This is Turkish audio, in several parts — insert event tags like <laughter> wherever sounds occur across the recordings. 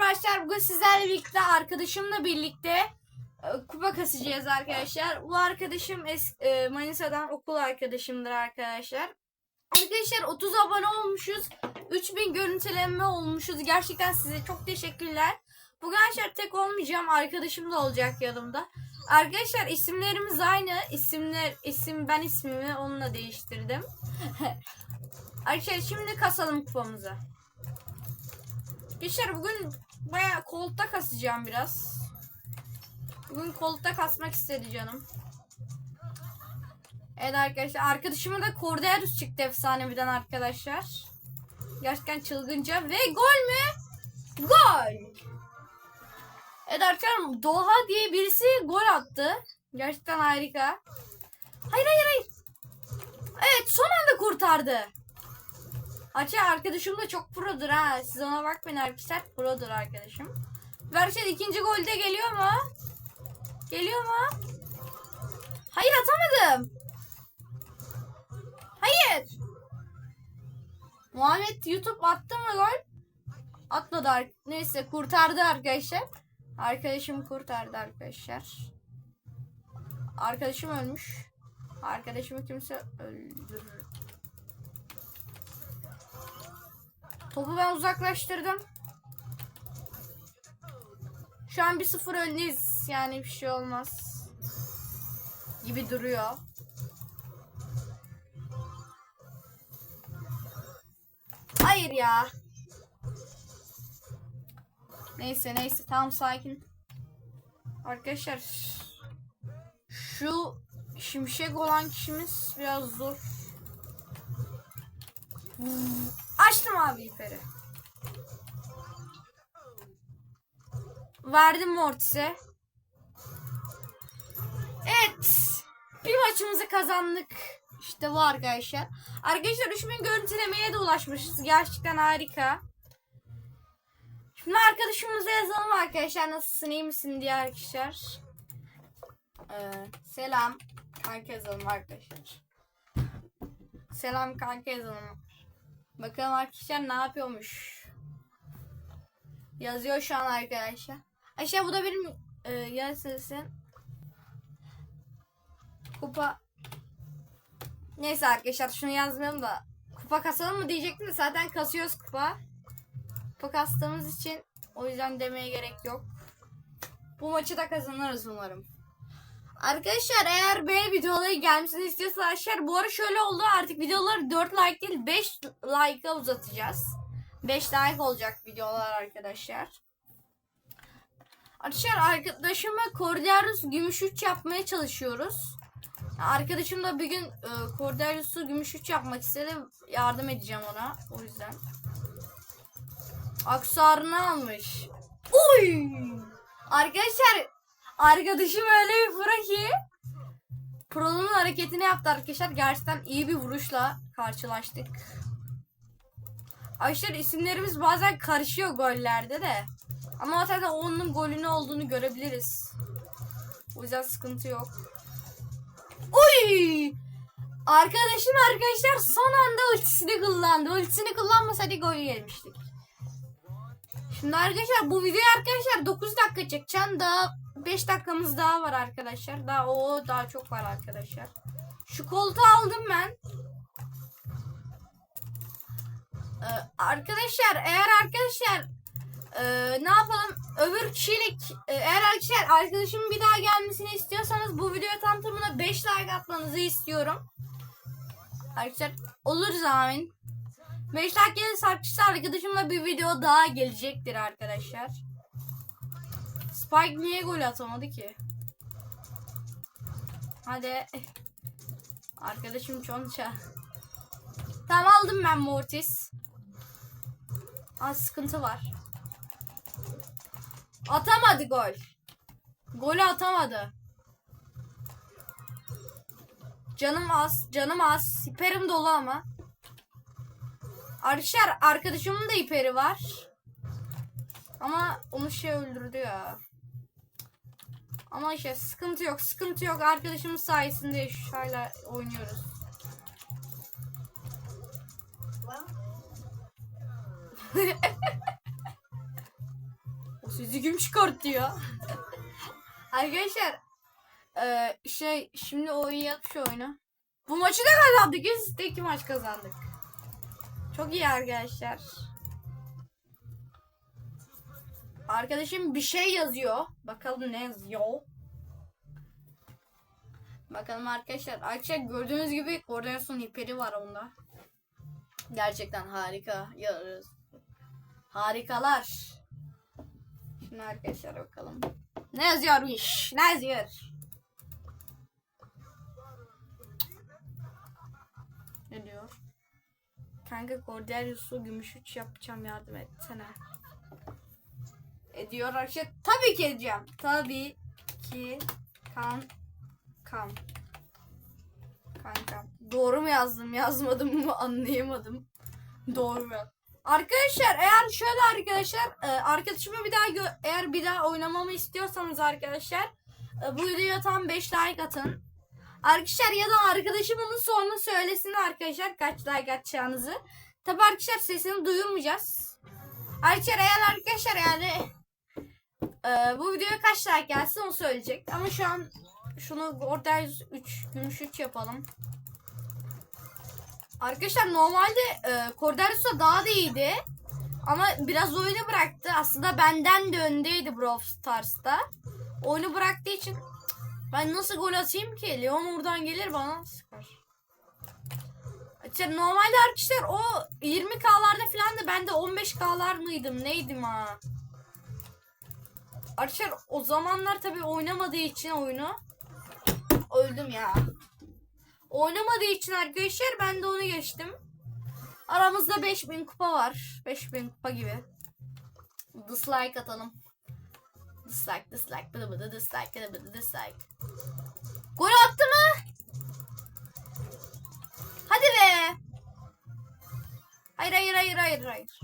arkadaşlar bugün sizlerle birlikte arkadaşımla birlikte e, kupa kasacağız arkadaşlar. Bu arkadaşım es, e, Manisa'dan okul arkadaşımdır arkadaşlar. Arkadaşlar 30 abone olmuşuz. 3000 görüntülenme olmuşuz. Gerçekten size çok teşekkürler. Bugün arkadaşlar tek olmayacağım. Arkadaşım da olacak yanımda. Arkadaşlar isimlerimiz aynı. İsimler isim ben ismimi onunla değiştirdim. <laughs> arkadaşlar şimdi kasalım kupamızı. Arkadaşlar bugün baya koltukta kasacağım biraz. Bugün koltukta kasmak istedi canım. Evet arkadaşlar arkadaşıma da Cordelius çıktı efsaneviden arkadaşlar. Gerçekten çılgınca ve gol mü? Gol! Evet arkadaşlar Doha diye birisi gol attı. Gerçekten harika. Hayır hayır hayır. Evet son anda kurtardı. Açı arkadaşım da çok produr ha. Siz ona bakmayın arkadaşlar. Produr arkadaşım. Verşet ikinci golde geliyor mu? Geliyor mu? Hayır atamadım. Hayır. Muhammed YouTube attı mı gol? Atmadı. Neyse kurtardı arkadaşlar. Arkadaşım kurtardı arkadaşlar. Arkadaşım ölmüş. Arkadaşımı kimse öldürür. Topu ben uzaklaştırdım. Şu an bir sıfır öndeyiz. Yani bir şey olmaz. Gibi duruyor. Hayır ya. Neyse neyse tamam sakin. Arkadaşlar şu şimşek olan kişimiz biraz zor. Açtım abi iperi. Verdim Mortis'e. Evet. Bir maçımızı kazandık. İşte bu arkadaşlar. Arkadaşlar 3000 görüntülemeye de ulaşmışız. Gerçekten harika. Şimdi arkadaşımıza yazalım arkadaşlar. Nasılsın iyi misin diye arkadaşlar. Ee, selam. Kanka yazalım arkadaşlar. Selam kanka yazalım. Bakalım arkadaşlar ne yapıyormuş. Yazıyor şu an arkadaşlar. Aşağı bu da benim e, yaz sesi. Kupa. Neyse arkadaşlar şunu yazmayalım da. Kupa kasalım mı diyecektim de zaten kasıyoruz kupa. Kupa kastığımız için o yüzden demeye gerek yok. Bu maçı da kazanırız umarım. Arkadaşlar eğer böyle videoları gelmesini istiyorsanız arkadaşlar bu ara şöyle oldu artık videoları 4 like değil 5 like'a uzatacağız. 5 like olacak videolar arkadaşlar. Arkadaşlar arkadaşıma Cordelius Gümüş 3 yapmaya çalışıyoruz. Arkadaşım da bir gün e, Cordelius'u Gümüş 3 yapmak istedi. Yardım edeceğim ona. O yüzden. Aksuarını almış. Uy! Arkadaşlar arkadaşım öyle bir pro ki Pro'nun hareketini yaptı arkadaşlar. Gerçekten iyi bir vuruşla karşılaştık. Arkadaşlar isimlerimiz bazen karışıyor gollerde de. Ama zaten onun golünü olduğunu görebiliriz. O yüzden sıkıntı yok. Uy! Arkadaşım arkadaşlar son anda ultisini kullandı. Ultisini kullanmasaydı gol yemiştik. Şimdi arkadaşlar bu videoyu arkadaşlar 9 dakika çekeceğim. Daha 5 dakikamız daha var arkadaşlar. Daha o daha çok var arkadaşlar. Şu koltuğu aldım ben. Ee, arkadaşlar eğer arkadaşlar e, ne yapalım öbür kişilik e, eğer arkadaşlar arkadaşımın bir daha gelmesini istiyorsanız bu videoya tam tamına 5 like atmanızı istiyorum. Arkadaşlar olur amin. 5 like gelirse arkadaşlar arkadaşımla bir video daha gelecektir arkadaşlar. Spike niye gol atamadı ki? Hadi. Arkadaşım çonça. Tamam aldım ben Mortis. Az sıkıntı var. Atamadı gol. Golü atamadı. Canım az, canım az. Hiperim dolu ama. Arkadaşlar arkadaşımın da hiperi var. Ama onu şey öldürdü ya. Ama işte sıkıntı yok, sıkıntı yok. Arkadaşımız sayesinde şu- hala oynuyoruz. <laughs> Sizi kim çıkartıyor? Arkadaşlar e, şey şimdi oynayalım şu oyunu. Bu maçı da kazandık. De iki maç kazandık. Çok iyi arkadaşlar. Arkadaşım bir şey yazıyor. Bakalım ne yazıyor. Bakalım arkadaşlar. Arkadaşlar gördüğünüz gibi koordinasyon hiperi var onda. Gerçekten harika. Yarız. Harikalar. Şimdi arkadaşlar bakalım. Ne yazıyormuş? Ne yazıyor? Ne diyor? Kanka Cordelius'u gümüş 3 yapacağım yardım etsene. Ediyor arkadaşlar. Tabii ki edeceğim. Tabii ki kan kan. Kanka. Doğru mu yazdım yazmadım mı anlayamadım. Doğru mu? Arkadaşlar eğer şöyle arkadaşlar e, arkadaşımı bir daha eğer bir daha oynamamı istiyorsanız arkadaşlar e, bu videoya tam 5 like atın. Arkadaşlar ya da arkadaşım onu sonra söylesin arkadaşlar kaç like atacağınızı. Tabi arkadaşlar sesini duyurmayacağız. Arkadaşlar eğer arkadaşlar yani e, bu videoya kaç like gelsin o söyleyecek. Ama şu an şunu Gordelius 3 gümüş 3 yapalım. Arkadaşlar normalde e, Cordelius'a daha da iyiydi. Ama biraz oyunu bıraktı. Aslında benden de öndeydi Brawl Stars'ta. Oyunu bıraktığı için ben nasıl gol atayım ki? Leon oradan gelir bana sıkar. İşte normalde arkadaşlar o 20k'larda falan da ben de 15k'lar mıydım neydim ha? Arkadaşlar o zamanlar tabii oynamadığı için oyunu öldüm ya. Oynamadığı için arkadaşlar ben de onu geçtim. Aramızda 5000 kupa var. 5000 kupa gibi. Dislike atalım. Dislike, dislike, bıdı bıdı, dislike, bıdı bıdı, dislike. Gol attı mı? Hadi be. Hayır, hayır, hayır, hayır, hayır.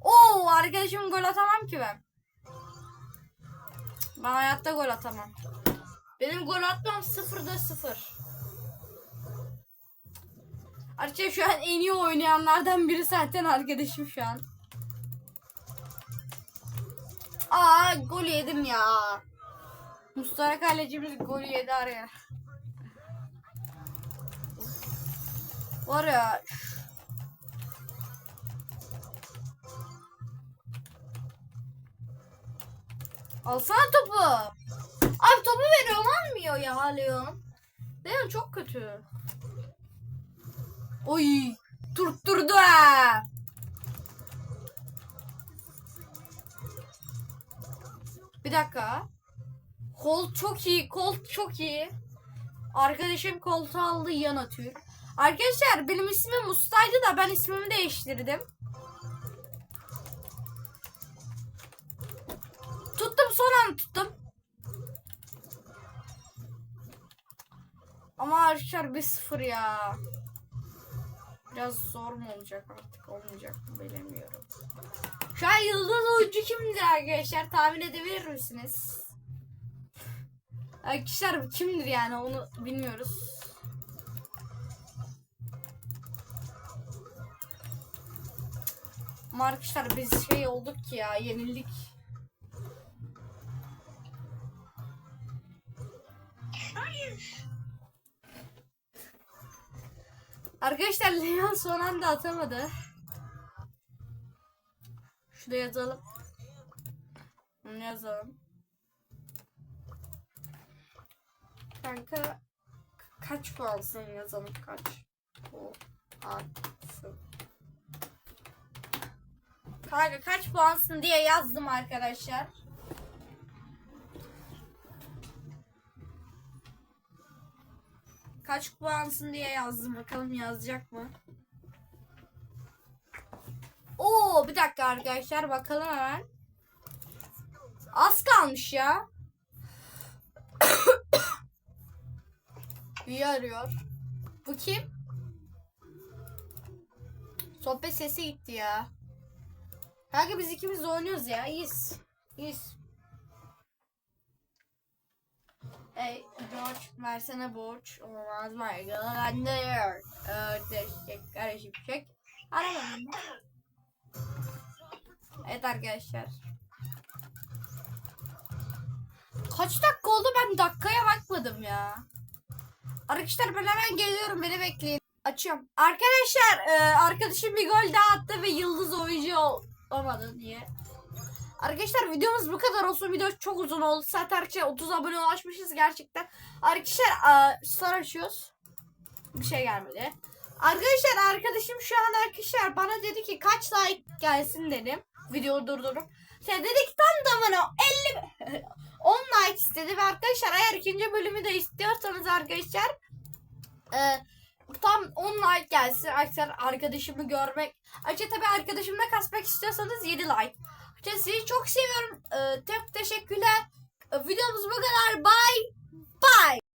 Oo, arkadaşım gol atamam ki ben. Ben hayatta gol atamam. Benim gol atmam sıfırda sıfır. Arkadaşlar şu an en iyi oynayanlardan biri zaten arkadaşım şu an. Aa gol yedim ya. Mustafa kalecimiz gol yedi araya. Var ya. Alsana topu. Abi topu veriyorum almıyor ya Leon. Leon çok kötü. Oy tutturdu ha. Bir dakika. Kol çok iyi. Kol çok iyi. Arkadaşım koltuğu aldı yan atıyor. Arkadaşlar benim ismim Mustaydı da ben ismimi değiştirdim. Son an tuttum. Ama arkadaşlar 1-0 ya. Biraz zor mu olacak artık olmayacak mı bilemiyorum. Şu an yıldız oyuncu kimdir arkadaşlar tahmin edebilir misiniz? Arkadaşlar kimdir yani onu bilmiyoruz. Ama arkadaşlar biz şey olduk ya yenildik. Arkadaşlar Leon son anda atamadı. Şurada yazalım. Bunu yazalım. Kanka kaç puansın yazalım kaç puansın. Kanka kaç puansın diye yazdım arkadaşlar. Kaç puansın diye yazdım. Bakalım yazacak mı? Oo bir dakika arkadaşlar bakalım hemen. Az kalmış ya. <coughs> Üye arıyor. Bu kim? Sohbet sesi gitti ya. Kanka biz ikimiz oynuyoruz ya. İyiyiz. İyiyiz. Hey George versene borç olmaz mı? Gönder. Öteşecek karışıp çek. Aramadım. Evet arkadaşlar. Kaç dakika oldu ben dakikaya bakmadım ya. Arkadaşlar ben hemen geliyorum beni bekleyin. Açıyorum. Arkadaşlar e, arkadaşım bir gol daha attı ve yıldız oyuncu olamadı diye. Arkadaşlar videomuz bu kadar olsun. Video çok uzun oldu. Zaten arkadaşlar 30 abone ulaşmışız gerçekten. Arkadaşlar star açıyoruz. Bir şey gelmedi. Arkadaşlar arkadaşım şu an arkadaşlar bana dedi ki kaç like gelsin dedim. Videoyu durdurup. Şey dedi ki tam tamına 50 10 like istedi ve arkadaşlar eğer ikinci bölümü de istiyorsanız arkadaşlar e, tam 10 like gelsin arkadaşlar arkadaşımı görmek. Ayrıca tabii arkadaşımla kasmak istiyorsanız 7 like. Ayrıca sizi çok seviyorum. E, çok teşekkürler. E, videomuz bu kadar. Bye. Bye.